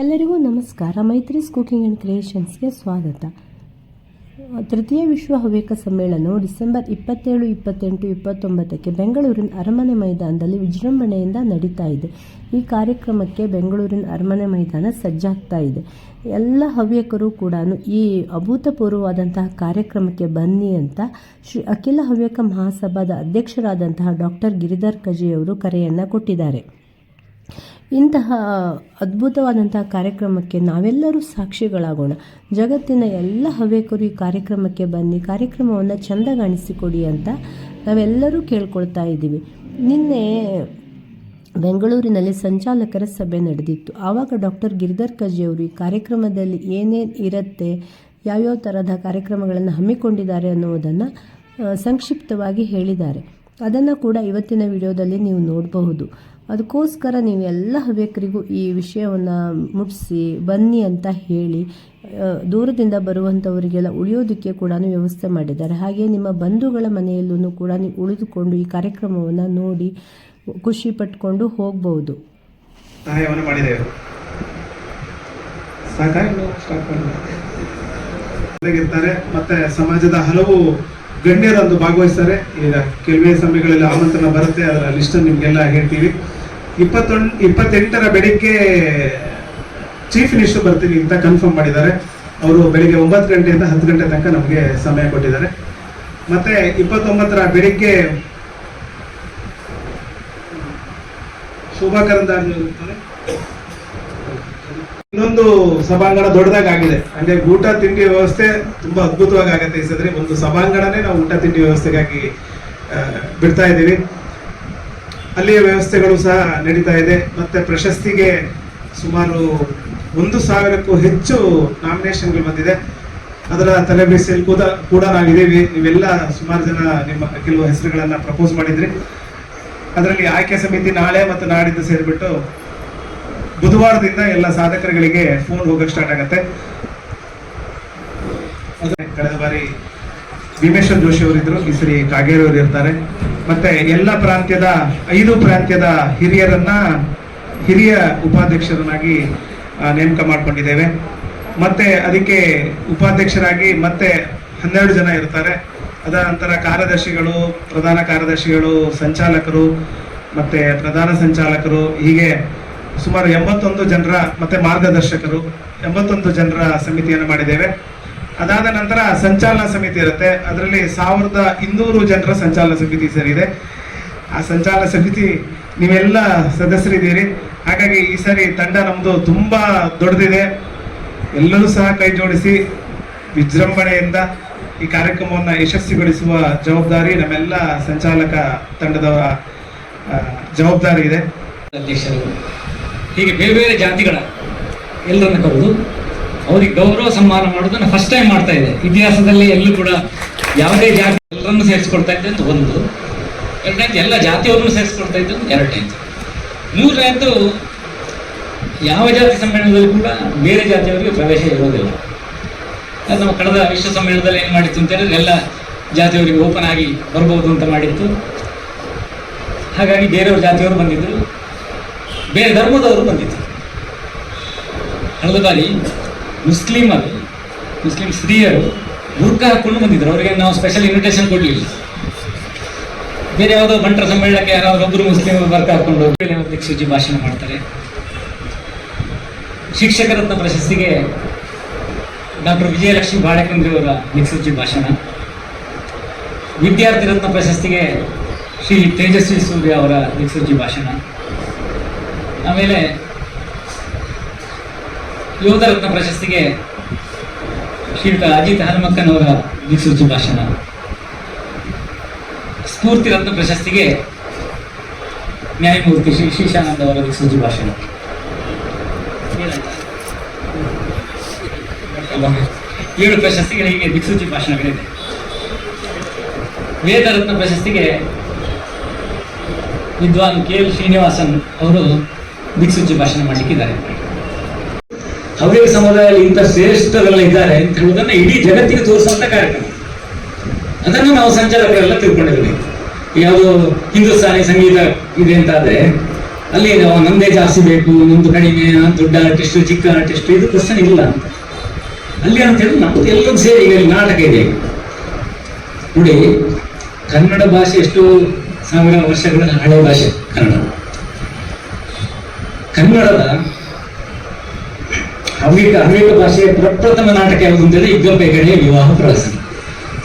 ಎಲ್ಲರಿಗೂ ನಮಸ್ಕಾರ. ಮೈತ್ರಿಸ್ cooking and ಕ್ರಿಯೇಷನ್ಸ್ಗೆ ಸ್ವಾಗತ. ತೃತೀಯ ವಿಶ್ವ ಹವ್ಯಕ ಸಮ್ಮೇಳನವು ಡಿಸೆಂಬರ್ ಇಪ್ಪತ್ತೇಳು, ಇಪ್ಪತ್ತೆಂಟು, ಇಪ್ಪತ್ತೊಂಬತ್ತಕ್ಕೆ ಬೆಂಗಳೂರಿನ ಅರಮನೆ ಮೈದಾನದಲ್ಲಿ ವಿಜೃಂಭಣೆಯಿಂದ ನಡೀತಾ ಇದೆ. ಈ ಕಾರ್ಯಕ್ರಮಕ್ಕೆ ಬೆಂಗಳೂರಿನ ಅರಮನೆ ಮೈದಾನ ಸಜ್ಜಾಗ್ತಾ ಇದೆ. ಎಲ್ಲ ಹವ್ಯಕರು ಕೂಡ ಈ ಅಭೂತಪೂರ್ವವಾದಂತಹ ಕಾರ್ಯಕ್ರಮಕ್ಕೆ ಬನ್ನಿ ಅಂತ ಶ್ರೀ ಅಖಿಲ ಹವ್ಯಕ ಮಹಾಸಭಾದ ಅಧ್ಯಕ್ಷರಾದಂತಹ ಡಾಕ್ಟರ್ ಗಿರಿಧರ್ ಕಜಿಯವರು ಕರೆಯನ್ನು ಕೊಟ್ಟಿದ್ದಾರೆ. ಇಂತಹ ಅದ್ಭುತವಾದಂತಹ ಕಾರ್ಯಕ್ರಮಕ್ಕೆ ನಾವೆಲ್ಲರೂ ಸಾಕ್ಷಿಗಳಾಗೋಣ. ಜಗತ್ತಿನ ಎಲ್ಲ ಹವ್ಯಕರು ಈ ಕಾರ್ಯಕ್ರಮಕ್ಕೆ ಬನ್ನಿ, ಕಾರ್ಯಕ್ರಮವನ್ನು ಚೆಂದಗಾಣಿಸಿಕೊಡಿ ಅಂತ ನಾವೆಲ್ಲರೂ ಕೇಳ್ಕೊಳ್ತಾ ಇದ್ದೀವಿ. ನಿನ್ನೆ ಬೆಂಗಳೂರಿನಲ್ಲಿ ಸಂಚಾಲಕರ ಸಭೆ ನಡೆದಿತ್ತು. ಆವಾಗ ಡಾಕ್ಟರ್ ಗಿರಿಧರ್ ಕಜಿಯವರು ಈ ಕಾರ್ಯಕ್ರಮದಲ್ಲಿ ಏನೇನು ಇರುತ್ತೆ, ಯಾವ್ಯಾವ ಥರದ ಕಾರ್ಯಕ್ರಮಗಳನ್ನು ಹಮ್ಮಿಕೊಂಡಿದ್ದಾರೆ ಅನ್ನುವುದನ್ನು ಸಂಕ್ಷಿಪ್ತವಾಗಿ ಹೇಳಿದ್ದಾರೆ. ಅದನ್ನು ಕೂಡ ಇವತ್ತಿನ ವಿಡಿಯೋದಲ್ಲಿ ನೀವು ನೋಡಬಹುದು. ಅದಕ್ಕೋಸ್ಕರ ನೀವು ಎಲ್ಲ ಹವ್ಯಕರಿಗೂ ಈ ವಿಷಯವನ್ನು ಮುಟ್ಟಿಸಿ ಬನ್ನಿ ಅಂತ ಹೇಳಿ ದೂರದಿಂದ ಬರುವಂಥವರಿಗೆಲ್ಲ ಉಳಿಯೋದಕ್ಕೆ ಕೂಡ ವ್ಯವಸ್ಥೆ ಮಾಡಿದ್ದಾರೆ. ಹಾಗೆ ನಿಮ್ಮ ಬಂಧುಗಳ ಮನೆಯಲ್ಲೂ ಕೂಡ ನೀವು ಉಳಿದುಕೊಂಡು ಈ ಕಾರ್ಯಕ್ರಮವನ್ನು ನೋಡಿ ಖುಷಿ ಪಟ್ಕೊಂಡು ಹೋಗ್ಬೋದು. ಮತ್ತೆ ಸಮಾಜದ ಹಲವು ಗಣ್ಯರಂದು ಭಾಗವಹಿಸ್ತಾರೆ. ಈಗ ಕೆಲವೇ ಸಮಯಗಳಲ್ಲಿ ಆಮಂತ್ರಣ ಬರುತ್ತೆ. ಅದರ ಲಿಸ್ಟ್ ನಿಮ್ಗೆಲ್ಲ ಹೇಳ್ತೀವಿ. ಇಪ್ಪತ್ತೊಂದು, ಇಪ್ಪತ್ತೆಂಟರ ಬೆಳಿಗ್ಗೆ ಚೀಫ್ ಮಿನಿಸ್ಟರ್ ಬರ್ತೀನಿ ಅಂತ ಕನ್ಫರ್ಮ್ ಮಾಡಿದ್ದಾರೆ. ಅವರು ಬೆಳಿಗ್ಗೆ ಒಂಬತ್ತು ಗಂಟೆಯಿಂದ ಹತ್ತು ಗಂಟೆ ತನಕ ನಮಗೆ ಸಮಯ ಕೊಟ್ಟಿದ್ದಾರೆ. ಮತ್ತೆ ಇಪ್ಪತ್ತೊಂಬತ್ತರ ಬೆಳಿಗ್ಗೆ ಶೋಭಾ ಇನ್ನೊಂದು ಸಭಾಂಗಣ ದೊಡ್ಡದಾಗಿದೆ ಅಂದ್ರೆ ಊಟ, ತಿಂಡಿ ವ್ಯವಸ್ಥೆ ತುಂಬಾ ಅದ್ಭುತವಾಗಿ ಆಗುತ್ತೆ ಈ ಒಂದು ಸಭಾಂಗಣನೇ ನಾವು ಊಟ, ತಿಂಡಿ ವ್ಯವಸ್ಥೆಗಾಗಿ ಬಿಡ್ತಾ ಇದ್ದೀವಿ. ಅಲ್ಲಿಯ ವ್ಯವಸ್ಥೆಗಳು ಸಹ ನಡೀತಾ ಇದೆ. ಮತ್ತೆ ಪ್ರಶಸ್ತಿಗೆ ಸುಮಾರು ಒಂದು ಸಾವಿರಕ್ಕೂ ಹೆಚ್ಚು ನಾಮಿನೇಷನ್ಗಳು ಬಂದಿದೆ. ಅದರ ತಲೆಬೇಸಿಯಲ್ಲಿ ಕೂಡ ಕೂಡ ನಾವಿದ್ದೀವಿ ನೀವೆಲ್ಲ ಸುಮಾರು ಜನ ನಿಮ್ಮ ಕೆಲವು ಹೆಸರುಗಳನ್ನ ಪ್ರಪೋಸ್ ಮಾಡಿದ್ರಿ. ಅದರಲ್ಲಿ ಆಯ್ಕೆ ಸಮಿತಿ ನಾಳೆ ಮತ್ತು ನಾಡಿದ್ದು ಸೇರಿಬಿಟ್ಟು ಬುಧವಾರದಿಂದ ಎಲ್ಲ ಸಾಧಕರುಗಳಿಗೆ ಫೋನ್ ಹೋಗಕ್ಕೆ ಸ್ಟಾರ್ಟ್ ಆಗತ್ತೆ. ಕಳೆದ ಬಾರಿ ಭೀಮೇಶ್ವರ್ ಜೋಶಿ ಅವರಿದ್ರು, ಈ ಸರಿ ಕಾಗೇರಿ ಅವರು ಇರ್ತಾರೆ. ಮತ್ತೆ ಎಲ್ಲ ಪ್ರಾಂತ್ಯದ, ಐದು ಪ್ರಾಂತ್ಯದ ಹಿರಿಯರನ್ನ, ಹಿರಿಯ ಉಪಾಧ್ಯಕ್ಷರನ್ನಾಗಿ ನೇಮಕ ಮಾಡಿಕೊಂಡಿದ್ದೇವೆ. ಮತ್ತೆ ಅದಕ್ಕೆ ಉಪಾಧ್ಯಕ್ಷರಾಗಿ ಮತ್ತೆ ಹನ್ನೆರಡು ಜನ ಇರ್ತಾರೆ. ಅದರ ನಂತರ ಕಾರ್ಯದರ್ಶಿಗಳು, ಪ್ರಧಾನ ಕಾರ್ಯದರ್ಶಿಗಳು, ಸಂಚಾಲಕರು, ಮತ್ತೆ ಪ್ರಧಾನ ಸಂಚಾಲಕರು, ಹೀಗೆ ಸುಮಾರು ಎಂಬತ್ತೊಂದು ಜನರ, ಮತ್ತೆ ಮಾರ್ಗದರ್ಶಕರು, ಎಂಬತ್ತೊಂದು ಜನರ ಸಮಿತಿಯನ್ನು ಮಾಡಿದ್ದೇವೆ. ಅದಾದ ನಂತರ ಸಂಚಾಲನ ಸಮಿತಿ ಇರುತ್ತೆ. ಅದರಲ್ಲಿ ಸಾವಿರದ ಇನ್ನೂರು ಜನರ ಸಂಚಾಲನ ಸಮಿತಿ ಸೇರಿದೆ ಆ ಸಂಚಾಲನ ಸಮಿತಿ, ನೀವೆಲ್ಲ ಸದಸ್ಯರಿದ್ದೀರಿ. ಹಾಗಾಗಿ ಈ ಸರಿ ತಂಡ ನಮ್ಮದು ತುಂಬಾ ದೊಡ್ಡದಿದೆ. ಎಲ್ಲರೂ ಸಹ ಕೈ ಜೋಡಿಸಿ ವಿಜೃಂಭಣೆಯಿಂದ ಈ ಕಾರ್ಯಕ್ರಮವನ್ನು ಯಶಸ್ವಿಗೊಳಿಸುವ ಜವಾಬ್ದಾರಿ ನಮ್ಮೆಲ್ಲ ಸಂಚಾಲಕ ತಂಡದವರ ಜವಾಬ್ದಾರಿ ಇದೆ. ಅಧ್ಯಕ್ಷರು, ಹೀಗೆ ಬೇರೆ ಬೇರೆ ಜಾತಿಗಳ ಎಲ್ಲರನ್ನು ಕರೆದು ಅವರಿಗೆ ಗೌರವ ಸನ್ಮಾನ ಮಾಡೋದನ್ನ ಫಸ್ಟ್ ಟೈಮ್ ಮಾಡ್ತಾ ಇದೆ ಇತಿಹಾಸದಲ್ಲಿ ಎಲ್ಲೂ ಕೂಡ ಯಾವುದೇ ಜಾತಿ ಎಲ್ಲರನ್ನು ಸೇರಿಸ್ಕೊಳ್ತಾ ಇದ್ದೆ ಒಂದು. ಎರಡನೇದು ಎಲ್ಲ ಜಾತಿಯವ್ರನ್ನೂ ಸೇರಿಸ್ಕೊಳ್ತಾ ಇದ್ದು ಎರಡನೇದು ಮೂರನೇದು ಯಾವ ಜಾತಿ ಸಮ್ಮೇಳನದಲ್ಲಿ ಕೂಡ ಬೇರೆ ಜಾತಿಯವರಿಗೆ ಪ್ರವೇಶ ಇರೋದಿಲ್ಲ. ನಾವು ಕಳೆದ ವಿಶ್ವ ಸಮ್ಮೇಳನದಲ್ಲಿ ಏನು ಮಾಡಿತ್ತು ಅಂತ ಹೇಳಿದ್ರೆ ಎಲ್ಲ ಜಾತಿಯವರಿಗೆ ಓಪನ್ ಆಗಿ ಬರ್ಬೋದು ಅಂತ ಮಾಡಿತ್ತು. ಹಾಗಾಗಿ ಬೇರೆಯವ್ರ ಜಾತಿಯವರು ಬಂದಿದ್ದರು ಬೇರೆ ಧರ್ಮದವರು ಬಂದಿದ್ದರು ಕಳೆದ ಬಾರಿ ಮುಸ್ಲಿಮರು, ಮುಸ್ಲಿಂ ಸ್ತ್ರೀಯರು ಬುರ್ಕ ಹಾಕೊಂಡು ಬಂದಿದ್ರು. ಅವರಿಗೆ ನಾವು ಸ್ಪೆಷಲ್ ಇನ್ವಿಟೇಷನ್ ಕೊಡಲಿಲ್ಲ. ಬೇರೆ ಯಾವುದೋ ಬಂಟರ ಸಮ್ಮೇಳನಕ್ಕೆ ಯಾರಾದರೂ ಒಬ್ಬರು ಮುಸ್ಲಿಮ್ ಬರ್ಕ ಹಾಕೊಂಡು ದಿಕ್ಸೂಚಿ ಭಾಷಣ ಮಾಡ್ತಾರೆ. ಶಿಕ್ಷಕರತ್ನ ಪ್ರಶಸ್ತಿಗೆ ಡಾಕ್ಟರ್ ವಿಜಯಲಕ್ಷ್ಮಿ ಬಾಳೆಕಂದ್ರಿ ಅವರ ದಿಕ್ಸೂಚಿ ಭಾಷಣ. ವಿದ್ಯಾರ್ಥಿ ರತ್ನ ಪ್ರಶಸ್ತಿಗೆ ಶ್ರೀ ತೇಜಸ್ವಿ ಸೂರ್ಯ ಅವರ ದಿಕ್ಸೂಚಿ ಭಾಷಣ. ಆಮೇಲೆ ಯೋಧ ರತ್ನ ಪ್ರಶಸ್ತಿಗೆ ಶ್ರೀಯುತ ಅಜಿತ್ ಹನುಮಕ್ಕನವರ ದಿಕ್ಸೂಚಿ ಭಾಷಣ. ಸ್ಫೂರ್ತಿ ರತ್ನ ಪ್ರಶಸ್ತಿಗೆ ನ್ಯಾಯಮೂರ್ತಿ ಶ್ರೀ ಶೀಶಾನಂದ ಅವರ ದಿಕ್ಸೂಚಿ ಭಾಷಣ? ಏಳು ಪ್ರಶಸ್ತಿಗೆ ಹೀಗೆ ದಿಕ್ಸೂಚಿ ಭಾಷಣಗಳಿದೆ. ವೇದರತ್ನ ಪ್ರಶಸ್ತಿಗೆ ವಿದ್ವಾನ್ ಕೆ ಎಲ್ ಶ್ರೀನಿವಾಸನ್ ಅವರು ದಿಕ್ಸೂಚಿ ಭಾಷಣ ಮಾಡಲಿಕ್ಕಿದ್ದಾರೆ. ಹವ್ಯಕ ಸಮುದಾಯದಲ್ಲಿ ಇಂಥ ಶ್ರೇಷ್ಠರೆಲ್ಲ ಇದ್ದಾರೆ ಅಂತ ಹೇಳುವುದನ್ನು ಇಡೀ ಜಗತ್ತಿಗೆ ತೋರಿಸುವಂತ ಕಾರ್ಯಕ್ರಮ. ಅದನ್ನು ನಾವು ಸಂಚಾಲಕರೆಲ್ಲ ತಿಳ್ಕೊಂಡಿರಬೇಕು ಯಾವುದು ಹಿಂದೂಸ್ತಾನಿ ಸಂಗೀತ ಇದೆ ಅಂತ ಆದರೆ ಅಲ್ಲಿ ನಾವು ನಂದೇ ಜಾಸ್ತಿ ಬೇಕು ನಮ್ಮದು ಕಡಿಮೆ ದೊಡ್ಡ ಆರ್ಟಿಸ್ಟ್ ಚಿಕ್ಕ ಆರ್ಟಿಸ್ಟ್ ಇದು ಕ್ವಶನ್ ಇಲ್ಲ ಅಂತ. ಅಲ್ಲಿ ಅಂತ ಹೇಳಿ ನಮ್ದು ಎಲ್ಲರೂ ಸೇರಿ ಈಗ ನಾಟಕ ಇದೆ. ನೋಡಿ, ಕನ್ನಡ ಭಾಷೆ ಎಷ್ಟು ಸಾವಿರ ವರ್ಷಗಳ ಹಳೆ ಭಾಷೆ ಕನ್ನಡ. ಕನ್ನಡದ ಹವ್ಯಕ ಹವ್ಯಕ ಭಾಷೆಯ ಪ್ರಪ್ರಥಮ ನಾಟಕ ಯಾವುದು ಅಂತೇಳಿ ಹೆಗಡೆಯ ವಿವಾಹ ಪ್ರವಾಸಿ.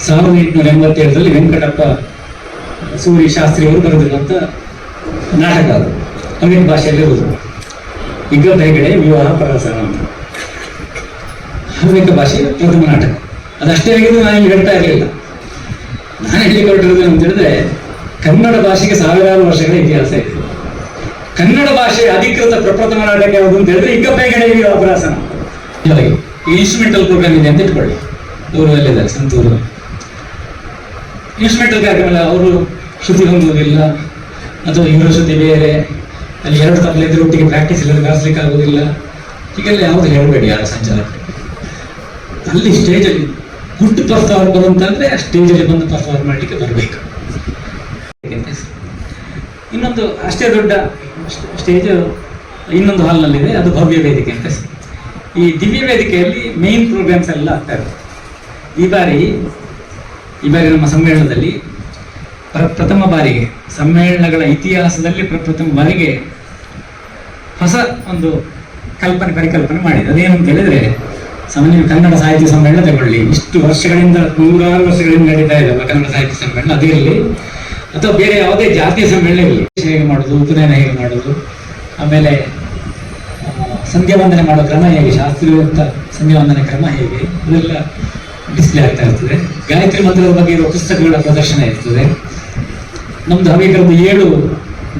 ಸಾವಿರದ ಎಂಟುನೂರ ಎಂಬತ್ತೇಳರಲ್ಲಿ ವೆಂಕಟಪ್ಪ ಸೂರಿ ಶಾಸ್ತ್ರಿ ಅವರು ಬರೆದಿರುವಂತ ನಾಟಕ ಅದು. ಹವ್ಯಕ ಭಾಷೆಯಲ್ಲಿ ಇಗ್ಗಪ್ಪ ಹೆಗಡೆಯ ವಿವಾಹ ಪ್ರವಾಸ ಅಂತ. ಹವ್ಯಕ ಭಾಷೆಯ ಪ್ರಥಮ ನಾಟಕ. ಅದಷ್ಟೇ ಆಗಿದ್ದು ನಾನು ಹೇಳ್ತಾ ಇರಲಿಲ್ಲ. ನಾನು ಹೇಳಿ ಹೊರಟಿರೋದು ಅಂತ ಹೇಳಿದ್ರೆ, ಕನ್ನಡ ಭಾಷೆಗೆ ಸಾವಿರಾರು ವರ್ಷಗಳ ಇತಿಹಾಸ ಇದೆ. ಕನ್ನಡ ಭಾಷೆಯ ಅಧಿಕೃತ ಪ್ರಪ್ರಥಮ ನಾಟಕ ಯಾವುದು ಅಂತ ಹೇಳಿದ್ರೆ ವಿವಾಹ ಬೇಗನೆ ಅಭ್ಯಾಸನ ಇನ್ಸ್ಟ್ರೂಮೆಂಟಲ್ ಪ್ರೋಗ್ರಾಮ್ ಇದೆ ಅಂತ ಇಟ್ಕೊಳ್ಳಿ. ಇದೆ ಸಂತೂರು ಇನ್ಸ್ಟ್ರೂಮೆಂಟಲ್ ಕಾರ್ಯಕ್ರಮ ಅವರು ಶುದ್ಧಿ ಹೊಂದುವುದಿಲ್ಲ, ಅಥವಾ ಇವರ ಬೇರೆ, ಅಲ್ಲಿ ಎರಡು ತಪ್ಪಲೆ ಇದ್ರೆ ಒಟ್ಟಿಗೆ ಪ್ರಾಕ್ಟೀಸ್ ಇಲ್ಲದೆ ಬಾರಿಸ್ಲಿಕ್ಕೆ ಆಗುವುದಿಲ್ಲ. ಹೀಗೆಲ್ಲ ಯಾವುದು ಹೇಳಬೇಡಿ ಯಾರು ಸಂಚಾರ ಅಲ್ಲಿ ಸ್ಟೇಜಲ್ಲಿ ಗುಡ್ ಪರ್ಫಾರ್ಮ್ ಆ ಸ್ಟೇಜಲ್ಲಿ ಬಂದು ಪರ್ಫಾರ್ಮ್ ಮಾಡಲಿಕ್ಕೆ ಬರಬೇಕು. ಇನ್ನೊಂದು, ಅಷ್ಟೇ ದೊಡ್ಡ ಸ್ಟೇಜ್ ಇನ್ನೊಂದು ಹಾಲ್ನಲ್ಲಿದೆ ಅದು ಭವ್ಯ ವೇದಿಕೆ ಅಂತ. ಈ ದಿವ್ಯ ವೇದಿಕೆಯಲ್ಲಿ ಮೇನ್ ಪ್ರೋಗ್ರಾಮ್ಸ್ ಎಲ್ಲ ಆಗ್ತಾ ಇರುತ್ತೆ ಈ ಬಾರಿ ಈ ಬಾರಿ ನಮ್ಮ ಸಮ್ಮೇಳನದಲ್ಲಿ ಪ್ರ- ಪ್ರಥಮ ಬಾರಿಗೆ, ಸಮ್ಮೇಳನಗಳ ಇತಿಹಾಸದಲ್ಲಿ ಪ್ರಪ್ರಥಮ ಬಾರಿಗೆ ಹೊಸ ಒಂದು ಕಲ್ಪನೆ, ಪರಿಕಲ್ಪನೆ ಮಾಡಿದೆ. ಅದೇನು ಅಂತ ಹೇಳಿದ್ರೆ ಸಾಮಾನ್ಯ ಕನ್ನಡ ಸಾಹಿತ್ಯ ಸಮ್ಮೇಳನ ತಗೊಳ್ಳಿ. ಇಷ್ಟು ವರ್ಷಗಳಿಂದ, ನೂರಾರು ವರ್ಷಗಳಿಂದ ನಡೀತಾ ಇದೆ ಕನ್ನಡ ಸಾಹಿತ್ಯ ಸಮ್ಮೇಳನ. ಅದೇ ಇರಲಿ, ಅಥವಾ ಬೇರೆ ಯಾವುದೇ ಜಾತಿಯ ಸಮ್ಮೇಳನ ಇರಲಿ. ಹೇಗೆ ಮಾಡೋದು ಉಪನಯನ ಹೇಗೆ ಮಾಡೋದು ಆಮೇಲೆ ಸಂಧ್ಯಾ ವಂದನೆ ಮಾಡೋ ಕ್ರಮ ಹೇಗೆ? ಶಾಸ್ತ್ರೀಯವಂತ ಸಂಧ್ಯಾ ವಂದನೆ ಕ್ರಮ ಹೇಗೆ? ಅದೆಲ್ಲ ಡಿಸ್ಪ್ಲೇ ಆಗ್ತಾ ಇರ್ತದೆ. ಗಾಯತ್ರಿ ಮಂತ್ರದ ಬಗ್ಗೆ ಇರುವ ಪುಸ್ತಕಗಳ ಪ್ರದರ್ಶನ ಇರ್ತದೆ. ನಮ್ದು ಹವ್ಯಕರದ್ದು ಏಳು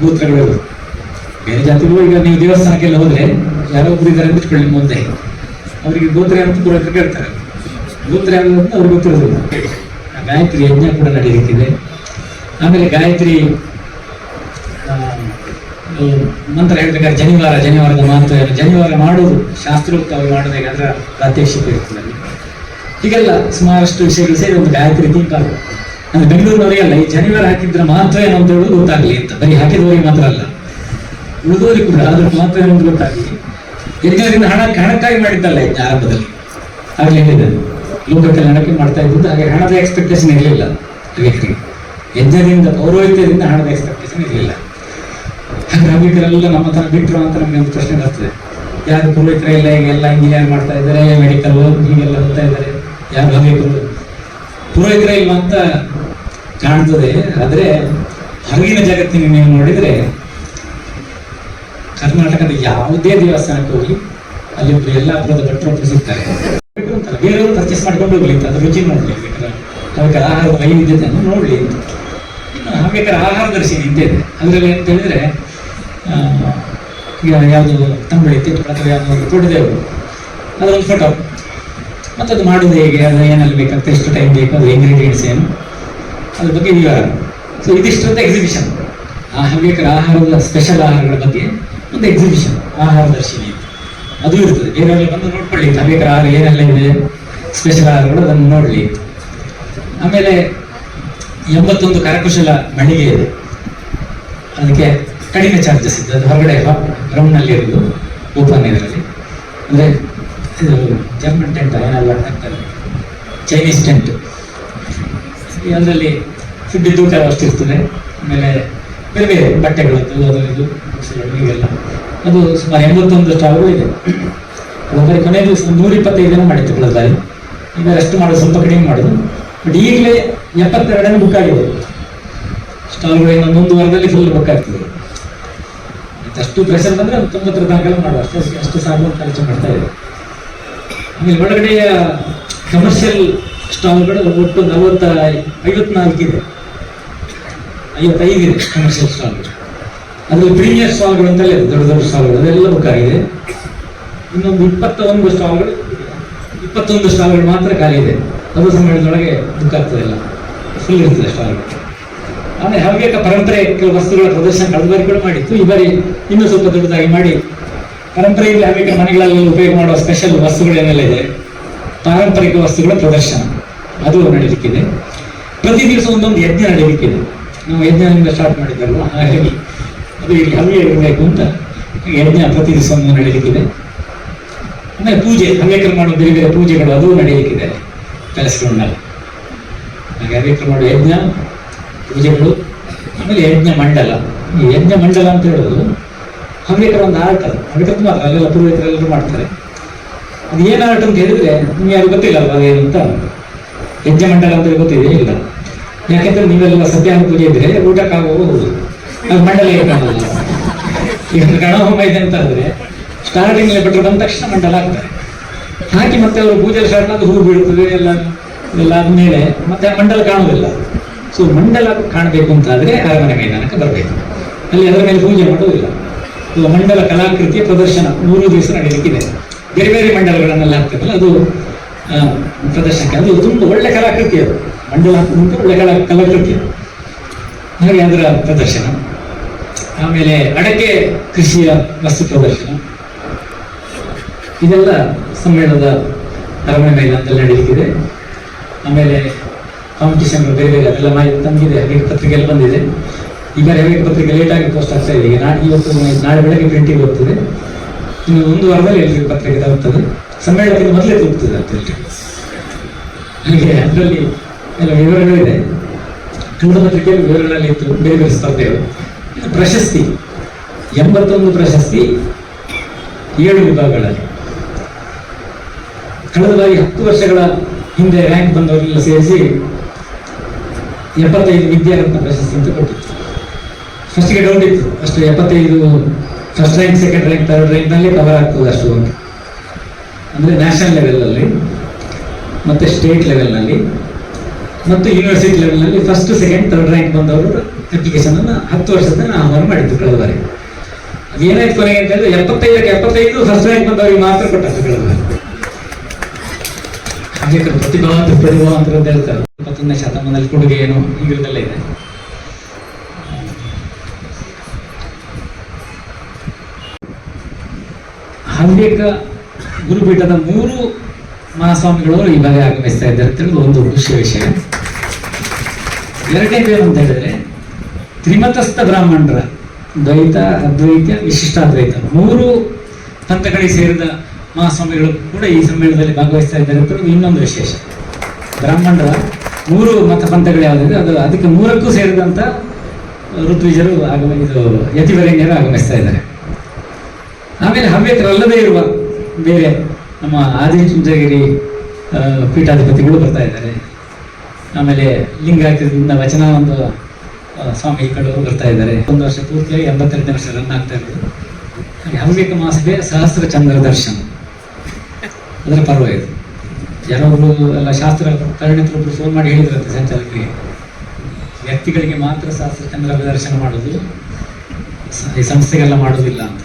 ಗೋತ್ರಗಳು. ಬೇರೆ ಜಾತಿಗಳು ಈಗ ನೀವು ದೇವಸ್ಥಾನಕ್ಕೆಲ್ಲ ಹೋದ್ರೆ ಯಾರೋ ಒಬ್ರು ಇದ್ದಾರೆ ಬಿಟ್ಕೊಳ್ಳಿ ಮುಂದೆ. ಅವರಿಗೆ ಗೋತ್ರ ಅಂತ ಕೂಡ ಕೇಳ್ತಾರೆ. ಗೋತ್ರ ಅಂತ ಅವ್ರಿಗೆ ಗೊತ್ತಿರೋದಿಲ್ಲ. ಗಾಯತ್ರಿ ಯಜ್ಞ ಕೂಡ ನಡೆಯುತ್ತಿದೆ. ಆಮೇಲೆ ಗಾಯತ್ರಿ ಈ ನಂತರ ಹೇಳ್ಬೇಕಾದ್ರೆ ಜನಿವಾರ, ಜನಿವಾರದ ಏನು? ಜನಿವಾರ ಮಾಡುವುದು, ಶಾಸ್ತ್ರೋಕ್ತವಾಗಿ ಮಾಡೋದು ಹೇಗೆ ಅದರ ಪ್ರಾತ್ಯಕ್ಷಿಕೆ ಇರ್ತದೆ. ಅಲ್ಲಿ. ಹೀಗೆಲ್ಲ ಸುಮಾರಷ್ಟು ವಿಷಯಗಳು ಸೇರಿ ಒಂದು ಗಾಯತ್ರಿ ದೀಪ ಅಂದ್ರೆ ಬೆಂಗಳೂರಿನವರಿಗೆಲ್ಲ ಈ ಜನಿವಾರ ಹಾಕಿದ್ರೆ ಮಹತ್ವ ಏನು ಅಂತ ಹೇಳೋದು ಗೊತ್ತಾಗ್ಲಿ ಅಂತ ಬರೀ ಹಾಕಿದವರಿಗೆ ಮಾತ್ರ ಅಲ್ಲ. ಉಳಿದವರಿಗೆ ಕೂಡ ಅದ್ರ ಮಹತ್ವ ಏನು ಅಂತ ಗೊತ್ತಾಗ್ಲಿ ಯಜ್ಞದಿಂದ ಹಣ, ಹಣಕ್ಕಾಗಿ ಮಾಡಿದ್ದಲ್ಲ ಇದ್ದ ಆರಂಭದಲ್ಲಿ. ಆಗ್ಲಿ ಹೇಳಿದೆ. ಲೋಕ ಕಲ್ಯಾಣಕ್ಕೆ ಮಾಡ್ತಾ ಇದ್ದದ್ದು, ಹಾಗೆ ಹಣದ ಎಕ್ಸ್ಪೆಕ್ಟೇಷನ್ ಇರಲಿಲ್ಲ. ವ್ಯಕ್ತಿಗೆ ಯಜ್ಞದಿಂದ, ಪೌರೋಹಿತ್ಯದಿಂದ ಹಣದ ಎಕ್ಸ್ಪೆಕ್ಟೇಷನ್ ಇರಲಿಲ್ಲ. ಹವ್ಯಕರೆಲ್ಲ ನಮ್ಮ ಹತ್ರ ಬಿಟ್ಟರು ಅಂತ ನಮಗೆ ಒಂದು ಪ್ರಶ್ನೆ ಬರ್ತದೆ. ಯಾರು ಪುರೋಹಿತರೆ ಇಲ್ಲ ಈಗೆಲ್ಲ ಇಂಜಿನಿಯರ್ ಮಾಡ್ತಾ ಇದ್ದಾರೆ ಮೆಡಿಕಲ್ ಹೀಗೆಲ್ಲ ಹೋಗ್ತಾ ಇದ್ದಾರೆ. ಯಾರು ಹವ್ಯಕರು ಪುರೋಹಿತರೇ ಇಲ್ಲ ಅಂತ ಕಾಣ್ತದೆ, ಆದ್ರೆ ಹೊರಗಿನ ಜಗತ್ತಿನ ನೀವು ನೋಡಿದ್ರೆ ಕರ್ನಾಟಕದ ಯಾವುದೇ ದೇವಸ್ಥಾನಕ್ಕೆ ಹೋಗಿ ಅಲ್ಲಿ ಎಲ್ಲ ಪುರದ ಭಟ್ರು ಸಿಗ್ತಾರೆ. ಬೇರೆಯವರು ಪರ್ಚೇಸ್ ಮಾಡ್ಕೊಂಡು ಹೋಗ್ಲಿ ಅಂತ, ಅದು ರುಚಿ ನೋಡ್ಲಿ ಅದಕ್ಕೆ ಆಹಾರದ ವೈವಿಧ್ಯತೆಯನ್ನು ನೋಡ್ಲಿ ಅಂತ. ಇನ್ನು ಹಾಗೆ ಆಹಾರ ದರ್ಶಿನಿ ಅಂತ ಇದೆ. ಅದರಲ್ಲಿ ಅಂತ ಹೇಳಿದ್ರೆ ಈಗ ಯಾವುದು ತಂಬಳಿ ತಿಟ್ಟು ಅಥವಾ ಯಾವುದು ತೊಡೆದೇವರು ಅದೊಂದು ಫೋಟೋ ಮತ್ತೆ ಅದು ಮಾಡೋದು ಹೇಗೆ? ಅದು ಏನಲ್ಲಿ ಬೇಕಂತ ಎಷ್ಟು ಟೈಮ್ ಬೇಕು? ಅದು ಇಂಗ್ರೀಡಿಯೆಂಟ್ಸ್ ಏನು? ಅದ್ರ ಬಗ್ಗೆ ವಿವರ. ಸೊ ಇದಿಷ್ಟರದ ಎಕ್ಸಿಬಿಷನ್ ಆ ಹವ್ಯಕರ ಆಹಾರದ ಸ್ಪೆಷಲ್ ಆಹಾರಗಳ ಬಗ್ಗೆ ಒಂದು ಎಕ್ಸಿಬಿಷನ್ ಆಹಾರ ದರ್ಶಿನಿ ಅದು ಇರ್ತದೆ. ಬೇರೆಯವರೆಲ್ಲ ಬಂದು ನೋಡ್ಕೊಳ್ಳಿ ಅಂತ ಹವ್ಯಕರ ಆಹಾರ ಏನೆಲ್ಲ ಇದೆ? ಸ್ಪೆಷಲ್ ಆಹಾರಗಳು ಅದನ್ನು ನೋಡಲಿ ಅಂತ ಆಮೇಲೆ ಎಂಬತ್ತೊಂದು ಕರಕುಶಲ ಮಳಿಗೆ ಇದೆ. ಅದಕ್ಕೆ ಕಡಿಮೆ ಚಾರ್ಜಸ್ ಇದೆ ಅದು ಹೊರಗಡೆ ಗ್ರೌಂಡ್ನಲ್ಲಿ ಇರೋದು ಓಪನ್ ಇದರಲ್ಲಿ ಅಂದರೆ ಇದು ಜರ್ಮನ್ ಟೆಂಟ್ ಏನೆಲ್ಲ ಹಾಕ್ತಾರೆ? ಚೈನೀಸ್ ಟೆಂಟ್ ಅದರಲ್ಲಿ ಫುಡ್ ಇದ್ದು ಅಷ್ಟು ಇರ್ತದೆ. ಆಮೇಲೆ ಬೇರೆ ಬೇರೆ ಬಟ್ಟೆಗಳದ್ದು ಅದು ಇದು ಹೀಗೆಲ್ಲ. ಅದು ಸುಮಾರು ಎಂಬತ್ತೊಂದು ಸ್ಟಾಲ್ಗಳು ಇದೆ. ಕಳೆದ ಬಾರಿ ಕೊನೆ ದಿವಸ ಒಂದು ನೂರ ಇಪ್ಪತ್ತೈದು ಜನ ಮಾಡಿತ್ತು ಕಳೆದ ಬಾರಿ ಈಗ ರೆಸ್ಟ್ ಮಾಡೋದು ಸ್ವಲ್ಪ ಕಡಿಮೆ ಮಾಡೋದು. ಬಟ್ ಈಗಲೇ ಎಪ್ಪತ್ತೆರಡನೇ ಬುಕ್ ಆಗಿದೆ. ಸ್ಟಾಲ್ಗಳು ಇನ್ನೊಂದು ವಾರದಲ್ಲಿ ಫುಲ್ ಬುಕ್ ಆಗ್ತದೆ. ಅಷ್ಟು ಪ್ರೆಷರ್ ಬಂದ್ರೆ ತೊಂಬತ್ತರ ದಾಖಲೆ ಮಾಡುವ ಅಷ್ಟು ಅಷ್ಟು ಸಾಕು ಖರ್ಚು ಮಾಡ್ತಾ ಇದೆ ಆಮೇಲೆ ಒಳಗಡೆಯ ಕಮರ್ಷಿಯಲ್ ಸ್ಟಾಲ್ಗಳು ಒಟ್ಟು ನಲವತ್ತ ಐವತ್ನಾಲ್ಕು ಇದೆ ಐವತ್ತೈದು ಇದೆ ಕಮರ್ಷಿಯಲ್ ಸ್ಟಾಲ್ಗಳು ಅದರಲ್ಲಿ ಪ್ರೀಮಿಯರ್ ಸ್ಟಾಲ್ಗಳು ಅಂತಲೇ ಇದೆ, ದೊಡ್ಡ ದೊಡ್ಡ ಸ್ಟಾಲ್ಗಳು ಅದೆಲ್ಲ ಬುಕ್ ಆಗಿದೆ. ಇನ್ನೊಂದು ಇಪ್ಪತ್ತೊಂದು ಸ್ಟಾಲ್ಗಳು ಇಪ್ಪತ್ತೊಂದು ಸ್ಟಾಲ್ಗಳು ಮಾತ್ರ ಖಾಲಿ ಇದೆ. ಅದು ಸಮ್ಮೇಳನದೊಳಗೆ ಬುಕ್ ಆಗ್ತದೆ ಫುಲ್ ಇರ್ತದೆ ಸ್ಟಾಲ್ಗಳು ಆಮೇಲೆ ಹವ್ಯಕ ಪರಂಪರೆ ವಸ್ತುಗಳ ಪ್ರದರ್ಶನ ಕಳೆದ ಬಾರಿ ಕೂಡ ಮಾಡಿತ್ತು. ಈ ಬಾರಿ ಇನ್ನೂ ಸ್ವಲ್ಪ ದೊಡ್ಡದಾಗಿ ಮಾಡಿ. ಪರಂಪರೆಯಲ್ಲಿ ಹವ್ಯಕ ಮನೆಗಳಲ್ಲಿ ಉಪಯೋಗ ಮಾಡುವ ಸ್ಪೆಷಲ್ ವಸ್ತುಗಳೇನೆಲ್ಲ ಇದೆ? ಪಾರಂಪರಿಕ ವಸ್ತುಗಳ ಪ್ರದರ್ಶನ. ಅದು ನಡೀಲಿಕ್ಕಿದೆ. ಪ್ರತಿ ದಿವಸ ಒಂದೊಂದು ಯಜ್ಞ ನಡೀಲಿಕ್ಕಿದೆ. ನಾವು ಯಜ್ಞದಿಂದ ಸ್ಟಾರ್ಟ್ ಮಾಡಿದ್ದಲ್ವ? ಹಾಗಾಗಿ ಅದು ಇಲ್ಲಿ ಹವ್ಯ ಇರಬೇಕು ಅಂತ ಯಜ್ಞ ಪ್ರತಿ ದಿವಸ ನಡೀಲಿಕ್ಕಿದೆ. ಆಮೇಲೆ ಪೂಜೆ, ಹವ್ಯಕರು ಮಾಡುವ ಬೇರೆ ಬೇರೆ ಪೂಜೆಗಳು ಅದು ನಡೆಯಲಿಕ್ಕಿದೆ ಕೆಲಸಗಳನ್ನೆಲ್ಲ ಹಾಗೆ ಹವ್ಯಕರು ಮಾಡುವ ಯಜ್ಞ ಪೂಜೆಗಳು ಆಮೇಲೆ ಯಜ್ಞ ಮಂಡಲ. ಈ ಯಜ್ಞ ಮಂಡಲ ಅಂತ ಹೇಳೋದು ಅಂಬೇಡ್ಕರ್ ಒಂದು ಆರ್ಟ್ ಅದು ಹವ್ಯಕರದ್ದು ಮಾತ್ರ ಅಲ್ಲೆಲ್ಲ ಪುರೋಹಿತರೆಲ್ಲರೂ ಮಾಡ್ತಾರೆ. ಅದು ಏನು ಆರ್ಟ್ ಅಂತ ಹೇಳಿದ್ರೆ ನಿಮ್ಗೆ ಯಾರು ಗೊತ್ತಿಲ್ಲ ಅಲ್ವಾ ಅಂತ? ಯಜ್ಞ ಮಂಡಲ ಅಂತ ಗೊತ್ತಿದೆ ಇಲ್ಲ. ಯಾಕೆಂದ್ರೆ ನೀವೆಲ್ಲ ಸತ್ಯಾನ ಪೂಜೆ ಇದ್ರೆ ಊಟಕ್ಕಾಗಬಹುದು ಅದು ಮಂಡಲ ಇರಕ್ಕಾಗಲ್ಲ ಈಗ ಗಣಹೋಮ ಇದೆ ಅಂತ ಆದ್ರೆ ಸ್ಟಾರ್ಟಿಂಗ್ ಬಿಟ್ಟರೆ ಬಂದ ತಕ್ಷಣ ಮಂಡಲ ಆಗ್ತಾರೆ ಹಾಕಿ ಮತ್ತೆ ಅವರು ಪೂಜೆ ಸ್ಟಾರ್ಟ್ ಅದು ಹೂ ಬೀಳ್ತದೆ ಎಲ್ಲ ಎಲ್ಲ ಆದ್ಮೇಲೆ ಮತ್ತೆ ಮಂಡಲ ಕಾಣುವುದಿಲ್ಲ. ಸೊ ಮಂಡಲ ಕಾಣಬೇಕು ಅಂತ ಆದ್ರೆ ಅರಮನೆ ಮೈದಾನಕ್ಕೆ ಬರಬೇಕು. ಅಲ್ಲಿ ಅದರ ಮೇಲೆ ಪೂಜೆ ಮಾಡುವುದಿಲ್ಲ. ಸೊ ಮಂಡಲ ಕಲಾಕೃತಿಯ ಪ್ರದರ್ಶನ ಮೂರು ದಿವಸ ನಡೀಲಿಕ್ಕಿದೆ. ಬೇರೆ ಬೇರೆ ಮಂಡಲಗಳನ್ನೆಲ್ಲ ಹಾಕ್ತಾರಲ್ಲ ಅದು ಪ್ರದರ್ಶನಕ್ಕೆ. ಅದು ತುಂಬ ಒಳ್ಳೆ ಕಲಾಕೃತಿ ಅದು. ಮಂಡಲ ಅಂತ ಒಳ್ಳೆ ಕಲಾ, ಕಲಾಕೃತಿ ಹಾಗೆ ಅದರ ಪ್ರದರ್ಶನ. ಆಮೇಲೆ ಅಡಕೆ ಕೃಷಿಯ ವಸ್ತು ಪ್ರದರ್ಶನ. ಇದೆಲ್ಲ ಸಮ್ಮೇಳನದ ಅರಮನೆ ಅಂತ ನಡೀಲಿಕ್ಕಿದೆ. ಆಮೇಲೆ ಕಾಂಪಿಟೇಷನ್ ಬೇರೆ ಬೇರೆ ಅದೆಲ್ಲ ಮಾಹಿತಿ ತಂದಿದೆ ಹಾಗೆ ಪತ್ರಿಕೆಯಲ್ಲಿ ಬಂದಿದೆ. ಈಗ ರವಿ ಪತ್ರಿಕೆ ಲೇಟಾಗಿ ಪೋಸ್ಟ್ ಆಗ್ತಾ ಇದೆ. ಈಗ ಇವತ್ತು ನಾಳೆ ಬೆಳಗ್ಗೆ ಪ್ರಿಂಟಿಗೆ ಬರ್ತದೆ. ಇನ್ನು ಒಂದು ವಾರದಲ್ಲಿ ಎಲ್ರಿಗೂ ಪತ್ರಿಕೆ ತರುತ್ತದೆ? ಸಮ್ಮೇಳನಕ್ಕೆ ಮೊದಲೇ ತಲುಪ್ತದೆ ಅಂತ ಹೇಳಿ ಹಾಗೆ ಅದರಲ್ಲಿ ಎಲ್ಲ ವಿವರಗಳಿದೆ. ಕನ್ನಡ ಪತ್ರಿಕೆಯಲ್ಲಿ ವಿವರಗಳಲ್ಲಿ ಇತ್ತು, ಬೇರೆ ಬೇರೆ ಸ್ಪರ್ಧೆಗಳು. ಪ್ರಶಸ್ತಿ, ಎಂಬತ್ತೊಂದು ಪ್ರಶಸ್ತಿ, ಏಳು ವಿಭಾಗಗಳಲ್ಲಿ. ಕಳೆದ ಬಾರಿ ಹತ್ತು ವರ್ಷಗಳ ಹಿಂದೆ ರ್ಯಾಂಕ್ ಬಂದವರೆಲ್ಲ ಸೇರಿಸಿ ಎಪ್ಪತ್ತೈದು ವಿದ್ಯಾರತ್ನ ಪ್ರಶಸ್ತಿ ಅಂತ ಕೊಟ್ಟಿತ್ತು ಫಸ್ಟ್ಗೆ ಡೌಟ್ ಇತ್ತು. ಅಷ್ಟು ಎಪ್ಪತ್ತೈದು first rank second rank third ರ್ಯಾಂಕ್ನಲ್ಲಿ cover ಆಗ್ತದೆ ಅಷ್ಟು ಅಂತ. ಅಂದರೆ ನ್ಯಾಷನಲ್ ಲೆವೆಲಲ್ಲಿ ಮತ್ತು ಸ್ಟೇಟ್ ಲೆವೆಲ್ನಲ್ಲಿ ಮತ್ತು ಯೂನಿವರ್ಸಿಟಿ ಲೆವೆಲ್ನಲ್ಲಿ ಫಸ್ಟ್ ಸೆಕೆಂಡ್ ಥರ್ಡ್ ರ್ಯಾಂಕ್ ಬಂದವರು ಅಪ್ಲಿಕೇಶನನ್ನು ಹತ್ತು ವರ್ಷದ ಆಹ್ವಾನ ಮಾಡಿದ್ದು ಕಳೆದ ಬಾರಿ. ಅದೇನಾಯ್ತು ಕೊನೆಗೆ ಅಂತ ಹೇಳಿದ್ರೆ ಎಪ್ಪತ್ತೈದಕ್ಕೆ ಎಪ್ಪತ್ತೈದು ಫಸ್ಟ್ ರ್ಯಾಂಕ್ ಬಂದವರಿಗೆ ಮಾತ್ರ ಕೊಟ್ಟದ್ದು ಕಳೆದ ಬಾರಿ. ಹಾಗೆ ಪ್ರತಿಭಾವಂತ ಪ್ರತಿಭಾ ಅಂತ ಹೇಳ್ತಾರೆ. ಇಪ್ಪತ್ತೊಂದನೇ ಶತಮಾನದಲ್ಲಿ ಕೊಡುಗೆ ಏನು? ಹೀಗಿರೋದೆಲ್ಲ ಇದೆ. ಹವ್ಯಕ ಗುರುಪೀಠದ ಮೂರು ಮಹಾಸ್ವಾಮಿಗಳವರು ಈ ಬಾರಿ ಆಗಮಿಸ್ತಾ ಇದ್ದಾರೆ. ಅಂತ ಹೇಳೋದು ಒಂದು ಖುಷಿಯ ವಿಷಯ. ಎರಡನೇ ಏನು ಅಂತ ಹೇಳಿದ್ರೆ ತ್ರಿಮತಸ್ಥ ಬ್ರಾಹ್ಮಣರ ದ್ವೈತ, ಅದ್ವೈತ, ವಿಶಿಷ್ಟಾದ್ವೈತ. ಮೂರು ಪಂಥಗಳಿಗೆ ಸೇರಿದ ಮಹಾಸ್ವಾಮಿಗಳು ಕೂಡ ಈ ಸಮ್ಮೇಳನದಲ್ಲಿ ಭಾಗವಹಿಸ್ತಾ ಇದ್ದಾರೆ ಅಂತ ಇನ್ನೊಂದು ವಿಶೇಷ. ಬ್ರಾಹ್ಮಣರ ಮೂರು ಮತ ಪಂಥಗಳು ಯಾವುದಿದೆ ಅದು ಅದಕ್ಕೆ ಮೂರಕ್ಕೂ ಸೇರಿದಂಥ ಋತ್ವಿಜರು ಆಗಮ, ಇದು ಯತಿವರೇಣ್ಯರು ಆಗಮಿಸ್ತಾ ಇದ್ದಾರೆ. ಆಮೇಲೆ ಹವ್ಯಕರಲ್ಲದೇ ಇರುವ ಬೇರೆ ನಮ್ಮ ಆದಿಚುಂಚಗಿರಿ ಪೀಠಾಧಿಪತಿಗಳು ಬರ್ತಾ ಇದ್ದಾರೆ. ಆಮೇಲೆ ಲಿಂಗಾಯತದಿಂದ ವಚನ ಒಂದು ಸ್ವಾಮಿಗಳು ಬರ್ತಾ ಇದ್ದಾರೆ. ಒಂದು ವರ್ಷ ಪೂರ್ತಿಯಾಗಿ ಎಂಬತ್ತೆರಡನೇ ವರ್ಷ ರನ್ ಆಗ್ತಾ ಇರೋದು. ಹವ್ಯಕ ಮಾಸವೇ ಸಹಸ್ರ ಚಂದ್ರ ದರ್ಶನ. ಅದರ ಪರ್ವ ಇದು ಯಾರೊಬ್ರು ಎಲ್ಲ ಶಾಸ್ತ್ರ ಪರಿಣಿತರೊಬ್ಬರು ಫೋನ್ ಮಾಡಿ ಹೇಳಿದ್ರಂತೆ ಸಂಚಾಲಕರಿಗೆ. ವ್ಯಕ್ತಿಗಳಿಗೆ ಮಾತ್ರ ಶಾಸ್ತ್ರ ಚಂದ್ರ ದರ್ಶನ ಮಾಡೋದು ಈ ಸಂಸ್ಥೆಗೆಲ್ಲ ಮಾಡೋದಿಲ್ಲ ಅಂತ.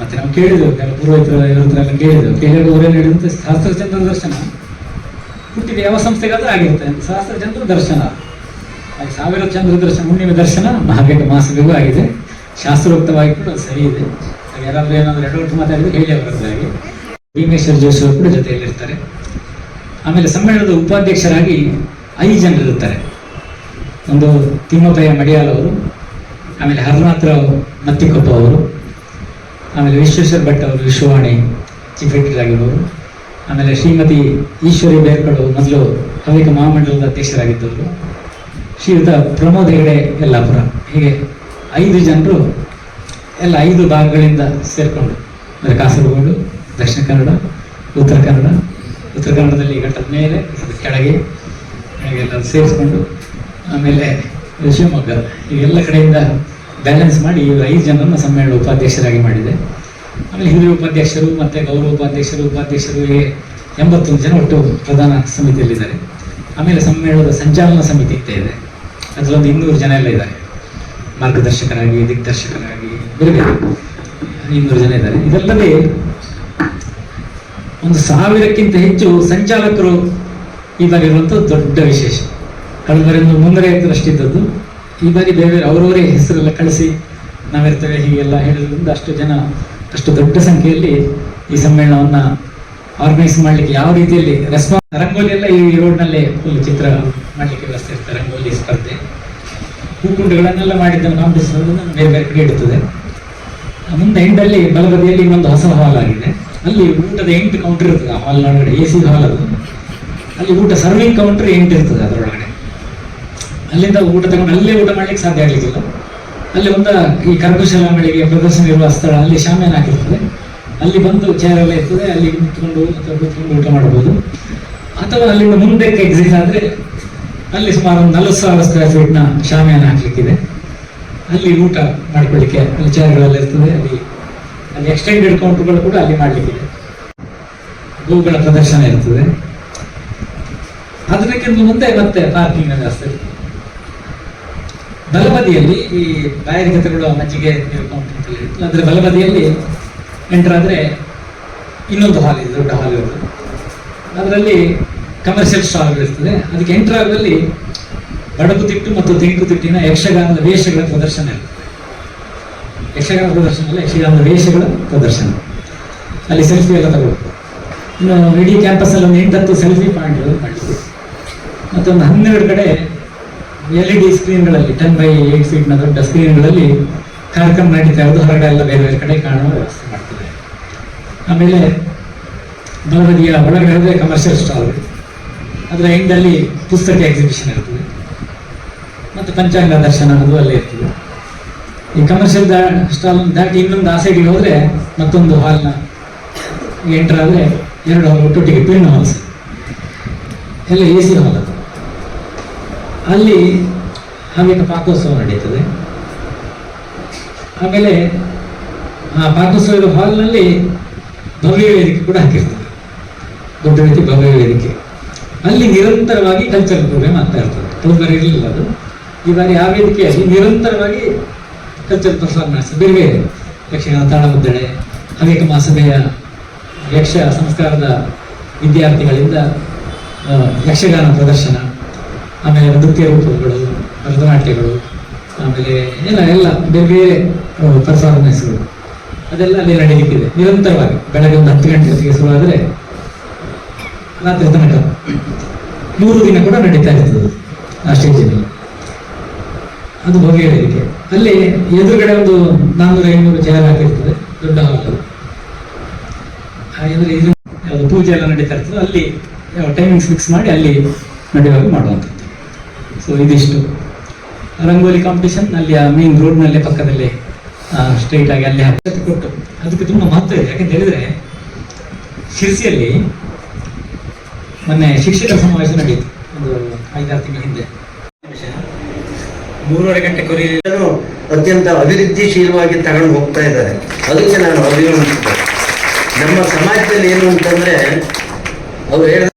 ಮತ್ತೆ ನಾವು ಕೇಳಿದೆವು ಕೆಲವು ಪುರೋಹಿತರ ಇವ್ರ ಎಲ್ಲ ಕೇಳಿದೆವು ಅವರೇನು ಹೇಳಿದಂತೆ ಶಾಸ್ತ್ರ ಚಂದ್ರ ದರ್ಶನ. ಹುಟ್ಟಿದ ಯಾವ ಸಂಸ್ಥೆಗಾದ್ರೂ ಆಗಿರುತ್ತೆ. ಶಾಸ್ತ್ರ ಚಂದ್ರ ದರ್ಶನ. ಸಾವಿರ ಚಂದ್ರ ದರ್ಶನ, ಹುಣ್ಣಿಮೆ ದರ್ಶನ ಮಹಾವೇಗ ಮಾಸಗೂ ಆಗಿದೆ. ಶಾಸ್ತ್ರೋಕ್ತವಾಗಿ ಕೂಡ ಅದು ಸರಿ ಇದೆ. ಯಾರಾದ್ರೂ ಎರಡು ಎಡವಟ್ಟು ಮಾತಾಡಿದ್ರೆ ಹೇಳಿ ಅವರ ಭೀಮೇಶ್ವರ ಜೋಶಿ ಅವರು ಕೂಡ ಜೊತೆಯಲ್ಲಿರ್ತಾರೆ. ಆಮೇಲೆ ಸಮ್ಮೇಳನದ ಉಪಾಧ್ಯಕ್ಷರಾಗಿ ಐದು ಜನರಿರ್ತಾರೆ ಒಂದು ತಿಮ್ಮಪ್ಪಯ್ಯ ಮಡಿಯಾಲ್ ಅವರು, ಆಮೇಲೆ ಹರನಾಥರಾವ್ ಮತ್ತಿಕೊಪ್ಪ ಅವರು, ಆಮೇಲೆ ವಿಶ್ವೇಶ್ವರ ಭಟ್ ಅವರು, ವಿಶ್ವವಾಣಿ ಚೀಫ್ ಎಡಿಟರ್ ಆಗಿರೋರು, ಆಮೇಲೆ ಶ್ರೀಮತಿ ಈಶ್ವರಿ ಬೇರ್ಕಡು ಮೊದಲು ಹವ್ಯಕ ಮಹಾಮಂಡಲದ ಅಧ್ಯಕ್ಷರಾಗಿದ್ದವರು, ಶ್ರೀಯುತ ಪ್ರಮೋದ್ ಹೆಗಡೆ ಯಲ್ಲಾಪುರ. ಹೀಗೆ ಐದು ಜನರು ಎಲ್ಲ ಐದು ಭಾಗಗಳಿಂದ ಸೇರಿಕೊಂಡು, ಅಂದರೆ ಕಾಸರಗೋಡು ದಕ್ಷಿಣ ಕನ್ನಡ, ಉತ್ತರ ಕನ್ನಡ. ಉತ್ತರ ಕನ್ನಡದಲ್ಲಿ ಘಟದ ಮೇಲೆ ಅದು ಕೆಳಗೆ. ಹಾಗೆಲ್ಲ ಸೇರಿಸ್ಕೊಂಡು, ಆಮೇಲೆ ಶಿವಮೊಗ್ಗ. ಇವೆಲ್ಲ ಕಡೆಯಿಂದ ಬ್ಯಾಲೆನ್ಸ್ ಮಾಡಿ ಇವರು ಐದು ಜನರನ್ನು ಸಮ್ಮೇಳನ ಉಪಾಧ್ಯಕ್ಷರಾಗಿ ಮಾಡಿದೆ. ಆಮೇಲೆ ಹಿರಿಯ ಉಪಾಧ್ಯಕ್ಷರು ಮತ್ತು ಗೌರವ ಉಪಾಧ್ಯಕ್ಷರು ಉಪಾಧ್ಯಕ್ಷರು ಎಂಬತ್ತೊಂದು ಜನ ಒಟ್ಟು ಪ್ರಧಾನ ಸಮಿತಿಯಲ್ಲಿದ್ದಾರೆ. ಆಮೇಲೆ ಸಮ್ಮೇಳನದ ಸಂಚಾಲನಾ ಸಮಿತಿ ಅಂತ ಇದೆ. ಅದರಲ್ಲೊಂದು ಇನ್ನೂರು ಜನ ಎಲ್ಲ ಇದ್ದಾರೆ. ಮಾರ್ಗದರ್ಶಕರಾಗಿ, ದಿಗ್ದರ್ಶಕರಾಗಿ, ಬೇರೆ ಬೇರೆ ಇನ್ನೂರು ಜನ ಇದ್ದಾರೆ. ಇದಲ್ಲದೆ ಒಂದು ಸಾವಿರಕ್ಕಿಂತ ಹೆಚ್ಚು ಸಂಚಾಲಕರು ಈ ಬಾರಿ ದೊಡ್ಡ ವಿಶೇಷ. ಕಳೆದ ಬಾರಿ ಒಂದು ಈ ಬಾರಿ ಬೇರೆ ಬೇರೆ ಅವರವರೇ ಹೆಸರೆಲ್ಲ ಕಳಿಸಿ ನಾವಿರ್ತೇವೆ ಹೀಗೆಲ್ಲ ಹೇಳಿದ್ರಿಂದ ಅಷ್ಟು ಜನ ಅಷ್ಟು ದೊಡ್ಡ ಸಂಖ್ಯೆಯಲ್ಲಿ ಈ ಸಮ್ಮೇಳನವನ್ನ ಆರ್ಗನೈಸ್ ಮಾಡಲಿಕ್ಕೆ ಯಾವ ರೀತಿಯಲ್ಲಿ ರೆಸ್ಪಾನ್ಸ್ ರಂಗೋಲಿ ಎಲ್ಲ ಈ ರೋಡ್ನಲ್ಲಿ ಫುಲ್ ಚಿತ್ರ ಮಾಡಲಿಕ್ಕೆ ವ್ಯವಸ್ಥೆ ಇರ್ತಾರೆ ರಂಗೋಲಿ ಸ್ಪರ್ಧೆ. ಹೂಕುಂಡಗಳನ್ನೆಲ್ಲ ಮಾಡಿದ್ದ ಕಾಂಪಿಟೇಷನ್ ಬೇರೆ ಬೇರೆ ಕಡೆ ಇಡ್ತದೆ. ಮುಂದೆ ಎಂಡಲ್ಲಿ ಬಲಬದಿಯಲ್ಲಿ ಇನ್ನೊಂದು ಹೊಸ ಹಾಲ್ ಆಗಿದೆ. ಅಲ್ಲಿ ಊಟದ ಎಂಟು ಕೌಂಟರ್ ಇರ್ತದೆ ಹಾಲ್ ಒಳಗಡೆ ಎ ಸಿ ಹಾಲ್ ಅದು. ಅಲ್ಲಿ ಊಟ ಸರ್ವಿಂಗ್ ಕೌಂಟರ್ ಎಂಟು ಇರ್ತದೆ ಅದರೊಳಗಡೆ. ಅಲ್ಲಿಂದ ಊಟ ತಗೊಂಡು ಅಲ್ಲೇ ಊಟ ಮಾಡ್ಲಿಕ್ಕೆ ಸಾಧ್ಯ ಆಗ್ಲಿಕ್ಕಿಲ್ಲ. ಅಲ್ಲಿ ಒಂದು ಈ ಕರಕುಶಲ ಮಳಿಗೆ ಪ್ರದರ್ಶನ ಇರುವ ಸ್ಥಳ, ಅಲ್ಲಿ ಶಾಮಿಯಾನ ಹಾಕಿರ್ತದೆ. ಅಲ್ಲಿ ಬಂದು ಚೇರ್ ಎಲ್ಲ ಇರ್ತದೆ, ಅಲ್ಲಿ ನಿಂತ್ಕೊಂಡು ಅಥವಾ ಕೂತ್ಕೊಂಡು ಊಟ ಮಾಡಬಹುದು. ಅಥವಾ ಅಲ್ಲಿಂದ ಮುಂದಕ್ಕೆ ಎಕ್ಸಿಟ್ ಆದ್ರೆ ಅಲ್ಲಿ ಸುಮಾರು ಒಂದು ನಲವತ್ತು ಸಾವಿರ ಸ್ಕ್ವೇರ್ ಫೀಟ್ನ ಶಾಮಿಯಾನ ಹಾಕ್ಲಿಕ್ಕಿದೆ. ಅಲ್ಲಿ ಊಟ ಮಾಡ್ಕೊಳ್ಳಿಕ್ಕೆ ಅಲ್ಲಿ ಚೇರ್ಗಳೆಲ್ಲ ಇರ್ತದೆ, ಅಲ್ಲಿ ಅಲ್ಲಿ ಎಕ್ಸ್ಟೆಂಡೆಡ್ ಕೌಂಟರ್ಗಳು ಕೂಡ ಅಲ್ಲಿ ಮಾಡಲಿಕ್ಕೆ ಹೂಗಳ ಪ್ರದರ್ಶನ ಇರ್ತದೆ. ಅದಕ್ಕಿಂತ ಮುಂದೆ ಮತ್ತೆ ಪಾರ್ಕಿಂಗ್ ವ್ಯವಸ್ಥೆ ಬಲಬದಿಯಲ್ಲಿ ಈ ಬಾಯಾರಿಕೆ ತಗೊಳ್ಳುವ ಮಜ್ಜಿಗೆ ಅಂದ್ರೆ ಅದರ ಬಲಬದಿಯಲ್ಲಿ ಎಂಟರ್ ಆದ್ರೆ ಇನ್ನೊಂದು ಹಾಲ್ ಇದೆ, ದೊಡ್ಡ ಹಾಲ್ ಇರೋದು ಅದರಲ್ಲಿ ಕಮರ್ಷಿಯಲ್ ಸ್ಟಾಲ್ ಇರ್ತದೆ. ಅದಕ್ಕೆ ಎಂಟರ್ ಆಗದಲ್ಲಿ ಬಡಕು ತಿಟ್ಟು ಮತ್ತು ತೆಂಕು ತಿಟ್ಟಿನ ಯಕ್ಷಗಾನದ ವೇಷಗಳ ಪ್ರದರ್ಶನ ಇರ್ತದೆ. ಯಕ್ಷಗಾನ ಪ್ರದರ್ಶನ ಯಕ್ಷಗಾನದ ವೇಷಗಳ ಪ್ರದರ್ಶನ. ಅಲ್ಲಿ ಸೆಲ್ಫಿ ಎಲ್ಲ ತಗೊಳ್ಬೋದು ಇನ್ನು ಇಡೀ ಕ್ಯಾಂಪಸ್ ಅಲ್ಲಿ ಒಂದು ಎಂಟತ್ತು ಸೆಲ್ಫಿ ಪಾಯಿಂಟ್ಗಳು ಮಾಡಿದ್ರು ಮತ್ತೊಂದು ಹನ್ನೆರಡು ಕಡೆ ಎಲ್ ಇ ಡಿ ಸ್ಕ್ರೀನ್ಗಳಲ್ಲಿ ಟೆನ್ ಬೈ ಏಟ್ ಫೀಟ್ನ ದೊಡ್ಡ ಸ್ಕ್ರೀನ್ಗಳಲ್ಲಿ ಕಾರ್ಯಕ್ರಮ ನಡೀತಾ ಇರೋದು. ಹೊರಗಡೆ ಎಲ್ಲ ಬೇರೆ ಬೇರೆ ಕಡೆ ಕಾಣುವ ವ್ಯವಸ್ಥೆ ಮಾಡ್ತದೆ ಆಮೇಲೆ ಬಲಬದಿಯ ಒಳಗಡೆ ಕಮರ್ಷಿಯಲ್ ಸ್ಟಾಲ್ ಅದರ ಎಂಡಲ್ಲಿ ಪುಸ್ತಕ ಎಕ್ಸಿಬಿಷನ್ ಇರ್ತದೆ. ಮತ್ತು ಪಂಚಾಂಗ ದರ್ಶನ ಅನ್ನೋದು ಅಲ್ಲೇ ಇರ್ತದೆ. ಈ ಕಮರ್ಷಿಯಲ್ ಸ್ಟಾಲ್ ದಾಟಿ ಇನ್ನೊಂದು ಆ ಸೈಡಿಗೆ ಹೋದ್ರೆ ಮತ್ತೊಂದು ಹಾಲ್ನ ಎಂಟರ್ ಆದ್ರೆ ಎರಡು ಹಾಲ್ ಒಟ್ಟೊಟ್ಟಿಗೆ ಟ್ವಿನ್ ಹಾಲ್ಸ್ ಎಲ್ಲ ಎ ಸಿ ಹಾಲ್ ಅದು. ಅಲ್ಲಿ ಹಾಗೆ ಪಾಕೋತ್ಸವ ನಡೀತದೆ. ಆಮೇಲೆ ಆ ಪಾಕೋತ್ಸವದ ಹಾಲ್ನಲ್ಲಿ ಭವ್ಯ ವೇದಿಕೆ ಕೂಡ ಹಾಕಿರ್ತದೆ ದೊಡ್ಡ ರೀತಿ ಭವ್ಯ ವೇದಿಕೆ. ಅಲ್ಲಿ ನಿರಂತರವಾಗಿ ಕಲ್ಚರಲ್ ಪ್ರೋಗ್ರಾಮ್ ಆಗ್ತಾ ಇರ್ತದೆ. ಬಾರಿ ಇರಲಿಲ್ಲ ಅದು. ಈ ಬಾರಿ ಆ ವೇದಿಕೆಯಲ್ಲಿ ನಿರಂತರವಾಗಿ ಕಲ್ಚರಲ್ ಪರ್ಫಾರ್ಮೆನ್ಸ್ ಬೇರೆ ಬೇರೆ. ಯಕ್ಷಗಾನ ತಾಳಮದ್ದಳೆ ಅನೇಕ ಮಹಾಸಭೆಯ ಯಕ್ಷ ಸಂಸ್ಕಾರದ ವಿದ್ಯಾರ್ಥಿಗಳಿಂದ ಯಕ್ಷಗಾನ ಪ್ರದರ್ಶನ, ಆಮೇಲೆ ನೃತ್ಯ ರೂಪಗಳು, ಭರತನಾಟ್ಯಗಳು, ಆಮೇಲೆ ಎಲ್ಲ ಎಲ್ಲ ಬೇರೆ ಬೇರೆ ಪರ್ಫಾರ್ಮೆನ್ಸ್ಗಳು ಅದೆಲ್ಲ ಅಲ್ಲಿ ನಡೀಲಿಕ್ಕಿದೆ. ನಿರಂತರವಾಗಿ. ಬೆಳಗ್ಗೆ ಒಂದು ಹತ್ತು ಗಂಟೆ ಹೊತ್ತಿಗೆ ಶುರುವಾದರೆ ರಾತ್ರಿ ತನಕ ಮೂರು ದಿನ ಕೂಡ ನಡೀತಾ ಇರ್ತದೆ ಆ ಸ್ಟೇಜಿನಲ್ಲಿ ಅದು ವೇದಿಕೆ ಅಲ್ಲಿ ಎದುರುಗಡೆ ಒಂದು ನಾನ್ನೂರ ಐನೂರು ಚೇರ್ ಹಾಕಿರ್ತದೆ, ದೊಡ್ಡ ಹಾಲ್ ಅಂದ್ರೆ ಇದು ಪೂಜೆ ಎಲ್ಲ ನಡೀತಾ ಇರ್ತದೆ ಅಲ್ಲಿ ಟೈಮಿಂಗ್ಸ್ ಫಿಕ್ಸ್ ಮಾಡಿ ಅಲ್ಲಿ ನಡೆಯುವಾಗ ಮಾಡುವಂಥದ್ದು. ಸೊ ಇದಿಷ್ಟು. ರಂಗೋಲಿ ಕಾಂಪಿಟೇಷನ್ ಅಲ್ಲಿ ಆ ಮೇನ್ ರೋಡ್ನಲ್ಲೇ ಪಕ್ಕದಲ್ಲೇ ಸ್ಟ್ರೈಟ್ ಆಗಿ ಅಲ್ಲಿ ಹಾಕಿ. ಕೊಟ್ಟು, ಅದಕ್ಕೆ ತುಂಬ ಮಹತ್ವ ಇದೆ. ಯಾಕಂತ ಹೇಳಿದ್ರೆ, ಶಿರ್ಸಿಯಲ್ಲಿ ಮೊನ್ನೆ ಶಿಕ್ಷಕ ಸಮಾವೇಶ ನಡೆಯಿತು, ಒಂದು ಐದಾರು ತಿಂಗಳ ಹಿಂದೆ. ಮೂರುವರೆ ಗಂಟೆ ಕೊರಿಯನ್ನು ಅತ್ಯಂತ ಅಭಿವೃದ್ಧಿಶೀಲವಾಗಿ ತಗೊಂಡು ಹೋಗ್ತಾ ಇದ್ದಾರೆ. ಅದಕ್ಕೆ ನಾನು ಅಭಿನಂದಿಸ್ತೇನೆ ನಮ್ಮ ಸಮಾಜದಲ್ಲಿ ಏನು ಅಂತಂದ್ರೆ, ಅವ್ರು ಹೇಳಿದ